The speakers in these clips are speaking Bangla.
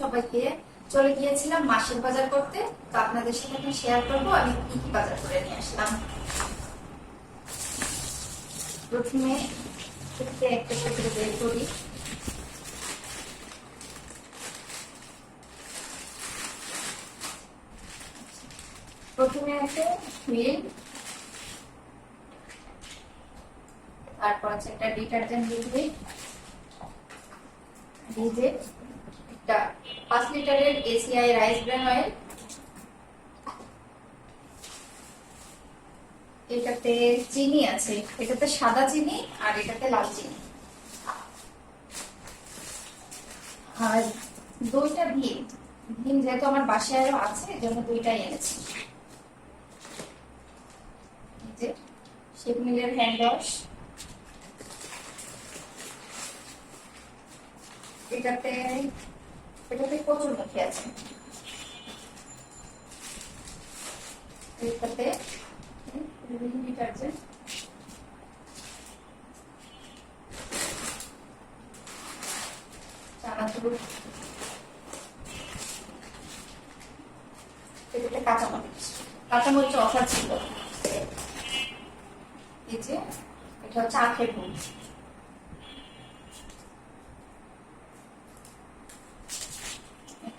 সবাইকে। চলে গিয়েছিলাম মাসের বাজার করতে। তো আপনাদের সাথে এখন শেয়ার করব। আমি কি কি বাজার করে নিয়ে আসলাম। প্রথমে একটা করে বের করি। প্রথমে আছে মিল। তারপর আছে একটা ডিটারজেন্ট লিকুইড। একটা পাঁচ লিটারের এসিআই রাইস ব্র্যান অয়েল এটাতে চিনি আছে। এটাতে সাদা চিনি আর এটাতে লাল চিনি। আর দুইটা ভীম। ভীম যেহেতু আমার বাসায় আরও আছে, এজন্য দুইটাই এনেছি। শেপ মিলের হ্যান্ড ওয়াশ এটাতে এটাতে প্রচুর মুখে আছে। কাঁচামরিচ। কাঁচামরিচ অফার ছিল। এই যে এটা হচ্ছে আখের গুড়।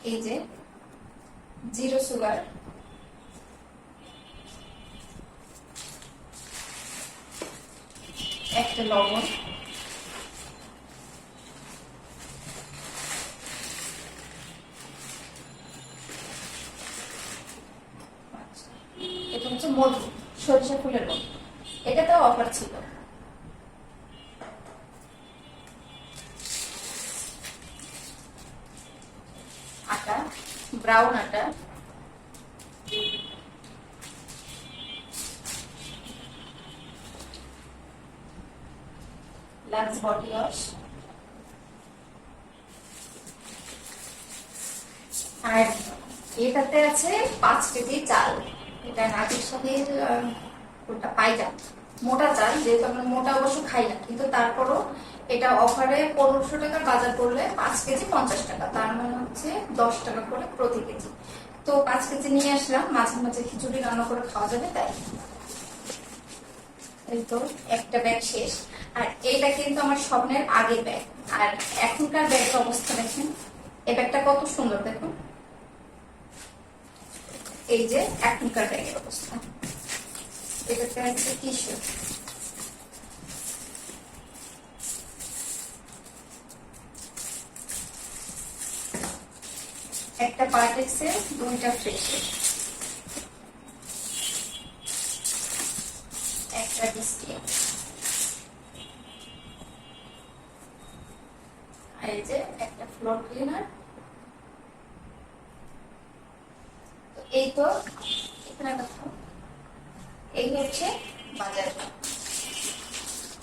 এই যে জিরো সুগার একটা লবণ আচ্ছা, এটা হচ্ছে মধু সরিষা ফুলের মধু। এটাতেও অফার ছিল। আটা ব্রাউন আটা লাক্স বডি ওয়াশ আর এটাতে আছে পাঁচ কেজি চাল। এটা নাচের সাথে ওটা পাইজাম মোটা চাল, যেহেতু আমরা মোটা অবশ্য খাই না, কিন্তু তারপরও এটা অফারে পনেরোশো টাকার বাজার করলে পাঁচ কেজি পঞ্চাশ টাকা। তার মানে হচ্ছে দশ টাকা করে প্রতি কেজি। তো পাঁচ কেজি নিয়ে আসলাম, মাঝে মাঝে খিচুড়ি রান্না করে খাওয়া যাবে তাই। তো একটা ব্যাগ শেষ। আর এইটা কিন্তু আমার স্বপ্নের আগের ব্যাগ। আর এখনকার ব্যাগের অবস্থা দেখেন, এই ব্যাগটা কত সুন্দর, দেখুন। এই যে এখনকার ব্যাগের অবস্থা। এটাতে আছে টিস্যু। একটা পার্টেক্সে, দুইটা ফ্রেশে। একটা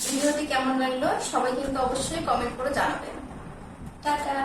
ভিডিওটি কেমন লাগল সবাই কিন্তু অবশ্যই কমেন্ট করে জানাবেন। টাটা!